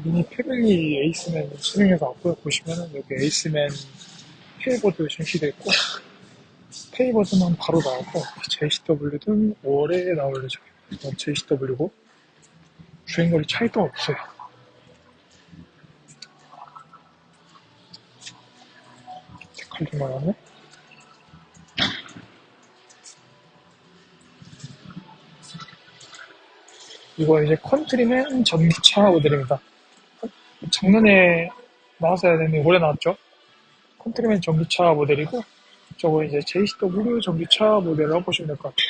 미니 패밀리 에이스맨 수능해서 왔고요. 보시면은 여기 에이스맨 페이버드 전시되어 있고 페이버드는 바로 나오고 JCW는 5월에 나올 예정입니다. JCW고 주행거리 차이도 없어요. 데칼리만 하네? 이거 이제 컨트리맨 전기차 모델입니다. 작년에 나왔어야 되는데 올해 나왔죠. 컨트리맨 전기차 모델이고 저거 이제 JCW 전기차 모델이라고 보시면 될 것 같아요.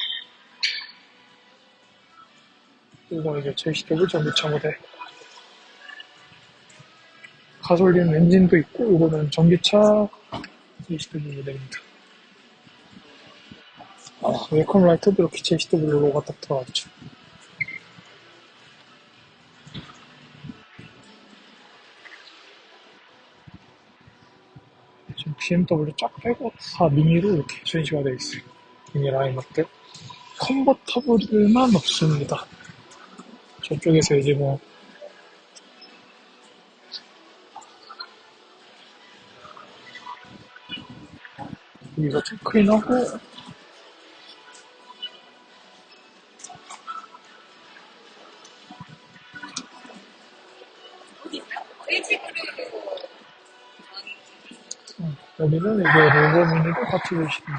이거 이제 JCW 전기차 모델. 가솔린 엔진도 있고 이거는 전기차 JCW 모델입니다. 아, 웰컴 라이트도 이렇게 JCW 로고가 딱 들어갔죠. 지금 BMW 쫙 빼고 다 미니로 이렇게 전시가 되어 있어요. 미니 라인업들. 컨버터블만 없습니다. 저쪽에서 이제 뭐 여기가 체크인하고 이제 로고 Babilonia derrubou o menino cativista